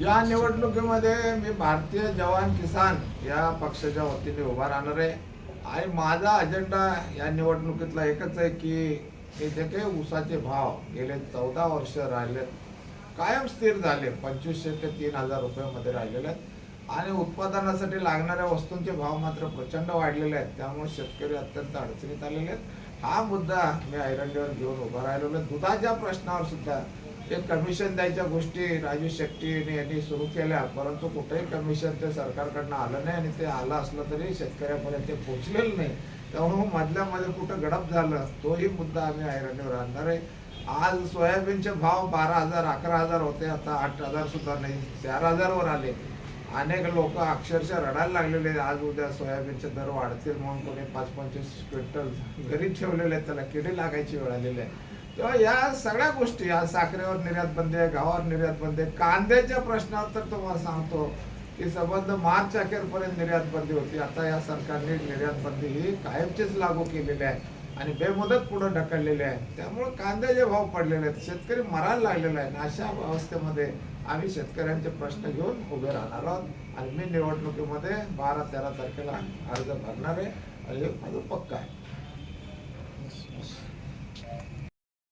या निवडणुकीमध्ये मी भारतीय जवान किसान या पक्षाच्या वतीने उभा राहणार आहे. आणि माझा अजेंडा या निवडणुकीतला एकच आहे की हे जे काही ऊसाचे भाव गेले चौदा वर्ष राहिलेत. कायम स्थिर झाले. पंचवीसशे ते तीन हजार रुपयामध्ये राहिलेले आहेत. आणि उत्पादनासाठी लागणाऱ्या वस्तूंचे भाव मात्र प्रचंड वाढलेले आहेत. त्यामुळे शेतकरी अत्यंत अडचणीत आलेले आहेत. हा मुद्दा मी ऐरंडीवर घेऊन उभा राहिलेलो आहे. दुधाच्या प्रश्नावर सुद्धा ते कमिशन द्यायच्या गोष्टी राजू शेट्टी यांनी सुरू केल्या. परंतु कुठेही कमिशन ते सरकारकडनं आलं नाही आणि ते आलं असलं तरी शेतकऱ्यापर्यंत ते पोचलेलं नाही. त्यामुळे मधल्या मध्ये कुठं गडप झालं तोही मुद्दा आम्ही ऐरणीवर आणणार आहे. आज सोयाबीनचे भाव बारा हजार अकरा हजार होते. आता आठ हजार सुद्धा नाही चार हजारवर आले. अनेक लोक अक्षरशः रडायला लागलेले आहेत. आज उद्या सोयाबीनचे दर वाढतील म्हणून कोणी पाच पंचवीस क्विंटल घरी ठेवलेले आहेत. त्याला किडी लागायची वेळ आलेली आहे. तेव्हा या सगळ्या गोष्टी आज साखरेवर निर्यात बंदी आहे गावावर निर्यात बंदी आहे. कांद्याच्या प्रश्नावर तर तुम्हाला सांगतो की संबंध मार्च अखेरपर्यंत निर्यात बंदी होती. आता या सरकारने निर्यात बंदी ही कायमचीच लागू केलेली आहे आणि बेमुदत पुढे ढकललेले आहे. त्यामुळे कांद्याचे भाव पडलेले आहेत. शेतकरी मरायला लागलेला आहे. अशा अवस्थेमध्ये आम्ही शेतकऱ्यांचे प्रश्न घेऊन उभे राहणार आहोत. आणि मी निवडणुकीमध्ये बारा तेरा तारखेला अर्ज भरणार आहे. आणि हे माझं पक्का आहे.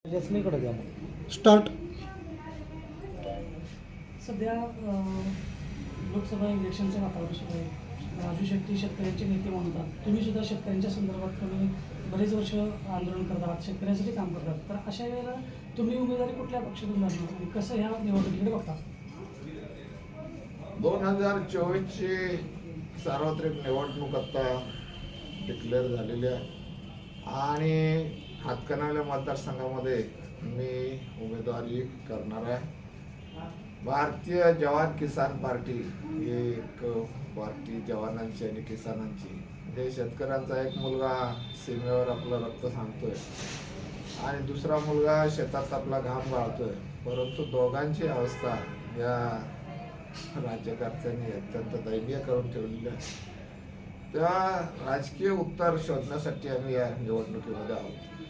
मग. स्टार्ट. सध्या अं, लोकसभा इलेक्शनचं वातावरण सुरू आहे राजू शेट्टी शेतकऱ्यांचे नेते म्हणतात. तुम्ही सुद्धा शेतकऱ्यांच्या संदर्भात तुम्ही बरेच वर्ष आंदोलन करत आहात. शेतकऱ्यांसाठी काम करतात. तर अशा वेळेला तुम्ही उमेदवारी कुठल्या पक्षातून लढणार आणि कसं ह्या निवडणुकीकडे बघता? दोन हजार चोवीसची सार्वत्रिक निवडणूक आता डिक्लेअर झालेली आहे. आणि हातकणंगले मतदारसंघामध्ये मी उमेदवारी करणार आहे. भारतीय जवान किसान पार्टी ही एक पार्टी जवानांची आणि किसानांची. म्हणजे शेतकऱ्यांचा एक मुलगा सीमेवर आपलं रक्त सांगतोय आणि दुसरा मुलगा शेतात आपला घाम गाळतोय. परंतु दोघांची अवस्था या राज्यकर्त्यांनी अत्यंत दयनीय करून ठेवलेली आहे. तेव्हा राजकीय उत्तर शोधण्यासाठी आम्ही या निवडणुकीमध्ये आहोत.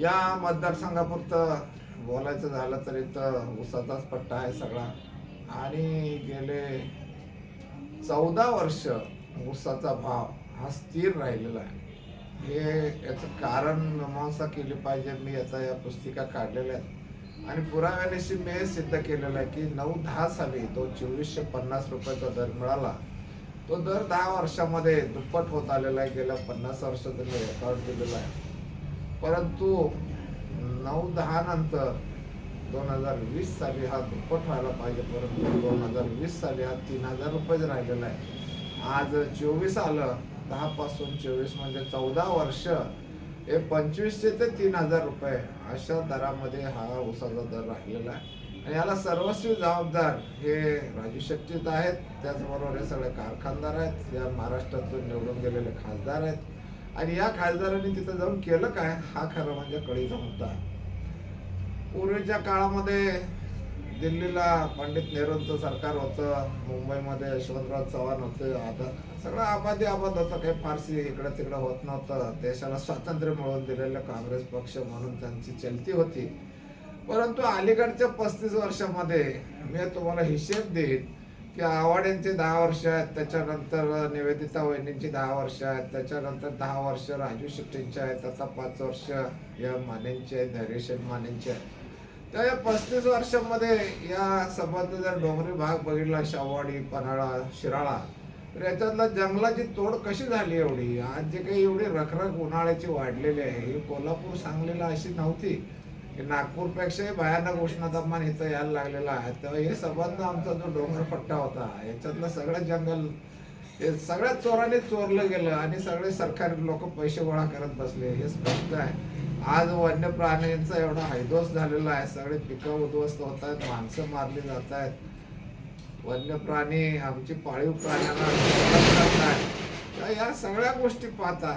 या मतदारसंघापुरतं बोलायचं झालं तरी तर उसाचाच पट्टा आहे सगळा. आणि गेले चौदा वर्ष ऊसाचा भाव हा स्थिर राहिलेला आहे. हे याचं कारण मीमांसा केली पाहिजे. मी याचा या पुस्तिका काढलेल्या आहेत. आणि पुराव्यानिशी मी सिद्ध केलेलं आहे की नऊ दहा साली तो चोवीसशे पन्नास रुपयाचा दर मिळाला. तो दर दहा वर्षामध्ये दुप्पट होत आलेला आहे. गेल्या पन्नास वर्षाचा मी रेकॉर्ड दिलेला आहे. परंतु नऊ दहा नंतर दोन हजार वीस साली हा दुप्पट व्हायला पाहिजे परंतु दोन हजार वीस साली हा तीन हजार रुपयेच राहिलेला आहे. आज चोवीस आलं दहापासून चोवीस म्हणजे चौदा वर्ष हे पंचवीसशे ते तीन हजार रुपये अशा दरामध्ये हा ऊसाचा दर राहिलेला आहे. आणि याला सर्वस्वी जबाबदार हे राजू शेट्टीच आहेत त्याचबरोबर हे सगळे कारखानदार आहेत या महाराष्ट्रातून निवडून गेलेले खासदार आहेत. आणि या खासदारांनी तिथं जाऊन केलं काय? हा खरं म्हणजे कळीचा मुद्दा पूर्वीच्या काळामध्ये दिल्लीला पंडित नेहरूंचं सरकार होतं मुंबईमध्ये यशवंतराव चव्हाण होते आता सगळं आबादी आबाद होतं काही फारसी इकडं तिकडं होत नव्हतं. देशाला स्वातंत्र्य मिळवून दिलेलं काँग्रेस पक्ष म्हणून त्यांची चलती होती. परंतु अलीकडच्या पस्तीस वर्षामध्ये मी तुम्हाला हिशेब देईन की आव्हाड दहा वर्ष आहेत त्याच्यानंतर निवेदिता वहिनींची दहा वर्ष आहेत त्याच्यानंतर दहा वर्ष राजू शेट्टींचे आहेत आता पाच वर्ष या मानेंचे आहेत धैर्यशील मानेंचे आहेत. तर या पस्तीस वर्षामध्ये या संबंध जर डोंगरी भाग बघितला शावाडी पन्हाळा शिराळा तर याच्यातला जंगलाची तोड कशी झाली एवढी? आज जे काही एवढी रखरख उन्हाळ्याची वाढलेली आहे ही कोल्हापूर सांगलीला अशी नव्हती. नागपूरपेक्षाही भयानक उष्णतामान इथं यायला लागलेलं आहे. तर हे संबंध आमचा जो डोंगर पट्टा होता याच्यातलं सगळं जंगल हे सगळ्या चोराने चोरलं गेलं आणि सगळे सरकारी लोक पैसे गोळा करत बसले हे स्पष्ट आहे. आज वन्य प्राण्यांचा एवढा हैदोस झालेला आहे. सगळे पिकं उद्ध्वस्त होत आहेत माणसं मारली जात आहेत. वन्य प्राणी आमची पाळीव प्राण्यांना या सगळ्या गोष्टी पाहता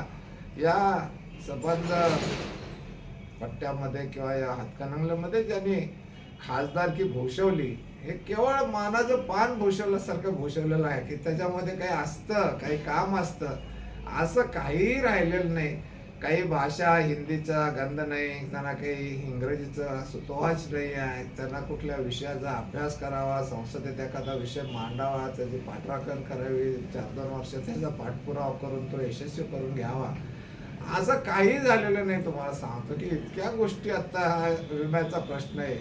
या संबंध पट्ट्यामध्ये किंवा या हातकणंगल्यामध्ये ज्यांनी खासदारकी भूषवली हे केवळ मानाचं पान भूषवल्यासारखं भूषवलेलं आहे की त्याच्यामध्ये काही असतं काही काम असतं. असं काहीही राहिलेलं नाही. काही भाषा हिंदीचा गंध नाही त्यांना काही इंग्रजीचा सुतोवाच नाही आहे. त्यांना कुठल्या विषयाचा अभ्यास करावा संसदेत एखादा विषय मांडावा त्याची पाठराखण करावी चार दोन वर्ष त्याचा पाठपुरावा करून तो यशस्वी करून घ्यावा. असं काही झालेलं नाही तुम्हाला सांगतो की इतक्या गोष्टी आता हा विम्याचा प्रश्न आहे.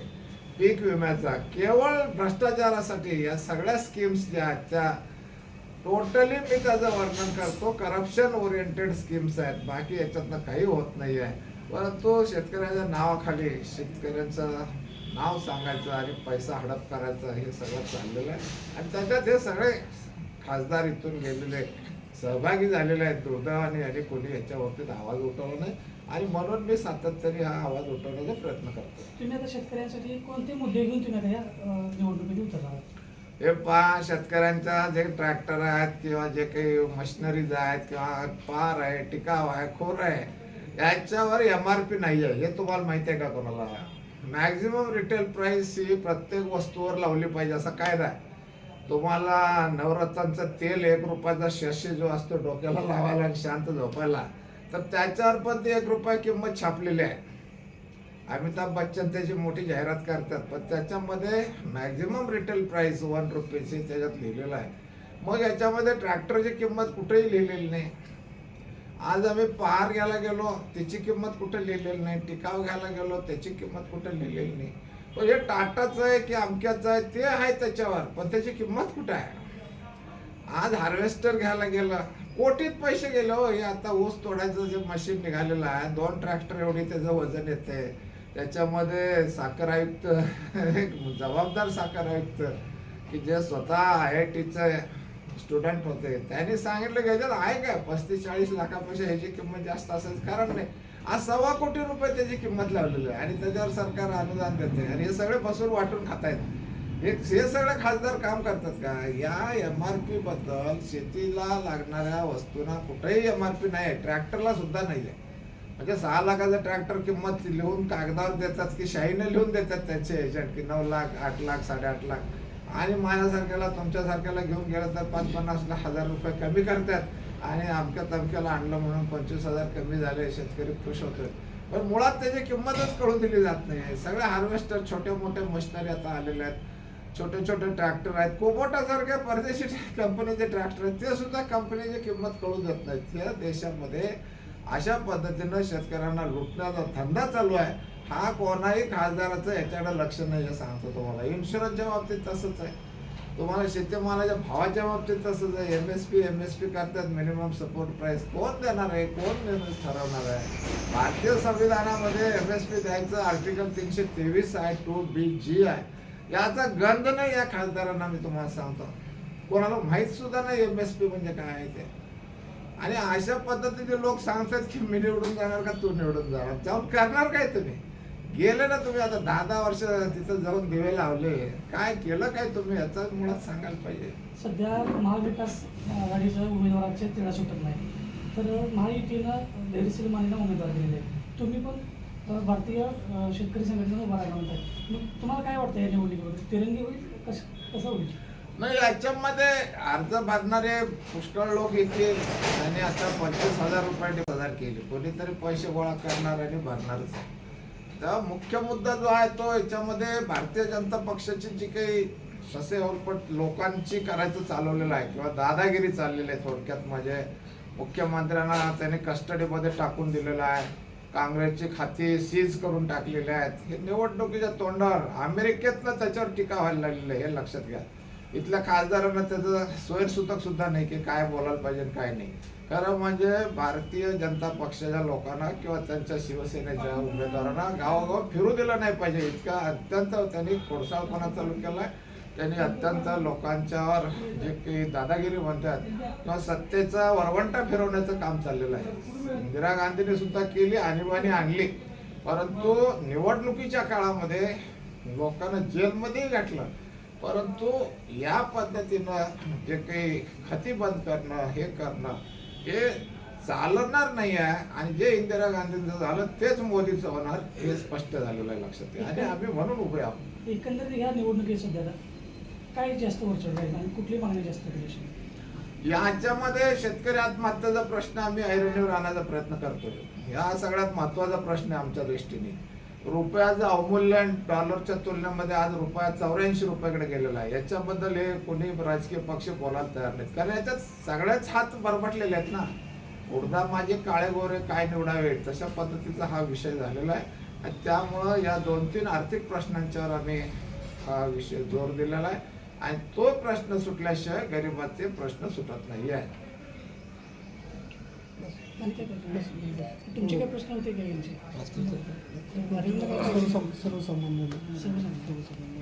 पीक विम्याचा. केवळ भ्रष्टाचारासाठी या सगळ्या स्कीम्स ज्या आहेत त्या टोटली मी त्याचं वर्णन करतो. करप्शन ओरिएंटेड स्कीम्स आहेत. बाकी याच्यातनं काही होत नाही आहे परंतु शेतकऱ्याच्या नावाखाली शेतकऱ्यांचं नाव सांगायचं आणि पैसा हडप करायचा हे सगळं चाललेलं आहे. आणि त्याच्यात हे सगळे खासदार इथून गेलेले सहभागी झालेले आहेत दुर्दैवाने आणि कोणी याच्या बाबतीत आवाज उठवला नाही. आणि म्हणून मी सातत्याने हा आवाज उठवण्याचा प्रयत्न करतो तुम्ही आता शेतकऱ्यांसाठी कोणते मुद्दे घेऊन तुम्ही आता या अं, निवडणुकीत उतरला आहात? हे पहा शेतकऱ्यांच्या जे ट्रॅक्टर आहेत किंवा जे काही मशिनरीज आहेत किंवा पार आहे टिकाव आहे खोर आहे याच्यावर एम आर पी नाही आहे. हे तुम्हाला माहिती आहे का कोणाला? मॅक्झिमम रिटेल प्राइस ही प्रत्येक वस्तूवर लावली पाहिजे असा कायदा आहे. तुम्हाला नवरत्नांचं तेल एक रुपयाचा शशी जो असतो डोक्याला लावायला आणि शांत झोपायला तर त्याच्यावर पण ती एक रुपया किंमत छापलेली आहे. अमिताभ बच्चन त्याची मोठी जाहिरात करतात पण त्याच्यामध्ये मॅक्झिमम रिटेल प्राइस वन रुपीची त्याच्यात लिहिलेलं आहे. मग याच्यामध्ये ट्रॅक्टरची किंमत कुठेही लिहिलेली नाही. आज आम्ही पार घ्यायला गेलो त्याची किंमत कुठे लिहिलेली नाही टिकाव घ्यायला गेलो त्याची किंमत कुठे लिहिलेली नाही. हे टाटाचं आहे की अमक्याचं आहे ते आहे त्याच्यावर. पण त्याची किंमत कुठे आहे? आज हार्वेस्टर घ्यायला गेलं कोटीत पैसे गेले हो. हे आता ऊस तोडायचं जे मशीन निघालेलं आहे दोन ट्रॅक्टर एवढी त्याचं वजन येते. त्याच्यामध्ये साखर आयुक्त एक जबाबदार साखर आयुक्त की जे स्वतः आय आय टीचं स्टुडंट होते त्यांनी सांगितलं की ह्याच्यात आहे काय? पस्तीस चाळीस लाखापेक्षा ह्याची किंमत जास्त असेल कारण नाही. आज सव्वा कोटी रुपये त्याची किंमत लावलेली आहे. आणि त्याच्यावर सरकार अनुदान देते आणि हे सगळे बसून वाटून खातायत. हे हे सगळे खासदार काम करतात का? या एम आर पी बद्दल शेतीला लागणाऱ्या वस्तूंना कुठेही एम आर पी नाही ट्रॅक्टरला सुद्धा नाही आहे म्हणजे सहा लाखाचं ट्रॅक्टर किंमत लिहून कागदावर देतात की शाईने लिहून देतात त्यांचे एजंट की नऊ लाख आठ लाख साडेआठ लाख. आणि माझ्यासारख्याला तुमच्यासारख्याला घेऊन गेलं तर पाच पन्नास लाख हजार रुपये कमी करतात. आणि आमच्या तमक्याला आणलं म्हणून पंचवीस हजार कमी झाले शेतकरी खुश होतोय. पण मुळात त्याची किंमतच कळून दिली जात नाही. सगळे हार्वेस्टर छोटे मोठे मशिनरी आता आलेले आहेत. छोटे छोटे ट्रॅक्टर आहेत. कोबोटासारख्या परदेशी कंपनीचे ट्रॅक्टर आहेत ते सुद्धा कंपनीची किंमत कळून देत नाहीत त्या देशामध्ये अशा पद्धतीनं शेतकऱ्यांना लुटण्याचा धंदा चालू आहे. हा कोणाही खासदाराचं याच्याकडे लक्ष नाही हे सांगतो तुम्हाला. इन्शुरन्सच्या बाबतीत तसंच आहे. तुम्हाला शेतीमालाच्या भावाच्या बाबतीत तसंच जर M S P M S P करतात. मिनिमम सपोर्ट प्राईस कोण देणार आहे? कोण निर्णय ठरवणार आहे? भारतीय संविधानामध्ये एम एस पी द्यायचं आर्टिकल तीनशे तेवीस आहे टू बी जी आहे. याचा गंध नाही या खासदारांना मी तुम्हाला सांगतो. कोणाला माहीत सुद्धा नाही एम एस पी म्हणजे काय आहे ते. आणि अशा पद्धतीचे लोक सांगतात की मी निवडून जाणार का तू निवडून जाणार? जाऊन करणार काय तुम्ही? गेले ना तुम्ही आता दहा दहा वर्ष तिथं जाऊन दिवे लावले. काय केलं काय तुम्ही? याचा मुळात सांगायला पाहिजे. सध्या महाविकास आघाडीच्या उमेदवाराचे तिळा सुटत नाही. तर महायुतीनं धैर्यशील मानेला उमेदवार दिलेले. तुम्ही पण भारतीय शेतकरी संघटनेनं उभा राहिला म्हणताय. मग तुम्हाला काय वाटतं या निवडणुकीमध्ये तिरंगी होईल कस कसं होईल? नाही याच्यामध्ये अर्ज भरणारे पुष्कळ लोक येतील आणि आता पंचवीस हजार रुपये हजार केले. कोणीतरी पैसे गोळा करणार आणि भरणारच आहे. तर मुख्य मुद्दा जो आहे तो याच्यामध्ये भारतीय जनता पक्षाची जी काही ससे ओरपट लोकांची करायचं चालवलेलं आहे किंवा दादागिरी चाललेली आहे थोडक्यात म्हणजे मुख्यमंत्र्यांना त्यांनी कस्टडीमध्ये टाकून दिलेलं आहे काँग्रेसची खाती सीज करून टाकलेली आहेत. हे निवडणुकीच्या तोंडावर अमेरिकेतनं त्याच्यावर टीका व्हायला लागलेलं आहे हे लक्षात घ्या. इथल्या खासदारांना त्याचं स्वयंसूतक सुद्धा नाही की काय बोलायला पाहिजे काय नाही. खरं म्हणजे भारतीय जनता पक्षाच्या लोकांना किंवा त्यांच्या शिवसेनेच्या उमेदवारांना गावागाव फिरू दिलं नाही पाहिजे. इतका अत्यंत त्यांनी खोडसाळपणा चालू केलाय. त्यांनी अत्यंत लोकांच्यावर जे काही दादागिरी म्हणतात किंवा सत्तेचा वरवंटा फिरवण्याचं काम चाललेलं आहे. इंदिरा गांधीने सुद्धा केली आणीबाणी आणली. परंतु निवडणुकीच्या काळामध्ये लोकांना जेलमध्येही गाठलं परंतु या पद्धतीनं जे काही खती बंद करणं हे करणं हे चालणार नाही आहे. आणि जे इंदिरा गांधींचं झालं तेच मोदीचं होणार हे स्पष्ट झालेलं आहे लक्षात घ्या आणि आम्ही म्हणून उभे आहोत. एकंदरीत ह्या निवडणुकीत सध्या काय जास्त वरचढ राहील आणि कुठली मागणी जास्त याच्यामध्ये शेतकरी आत्महत्याचा प्रश्न आम्ही ऐरणीवर आणण्याचा प्रयत्न करतोय. हा सगळ्यात महत्त्वाचा प्रश्न आहे आमच्या दृष्टीने. रुपयाचं अवमूल्यन डॉलरच्या तुलनेमध्ये आज रुपया चौऱ्याऐंशी रुपयाकडे गेलेला आहे. याच्याबद्दल हे कोणी राजकीय पक्ष बोलायला तयार नाहीत. कारण याच्यात सगळ्याच हात बरबटलेले आहेत ना. उडदा माझे काळे गोरे काय निवडावे तशा पद्धतीचा हा विषय झालेला आहे. आणि त्यामुळं या दोन तीन आर्थिक प्रश्नांच्यावर आम्ही हा विषय जोर दिलेला आहे. आणि तो प्रश्न सुटल्याशिवाय गरिबाचे प्रश्न सुटत नाही आहे तुमचे काय प्रश्न होते का यांचे? सर्वसामान्य सर्वसामान्य.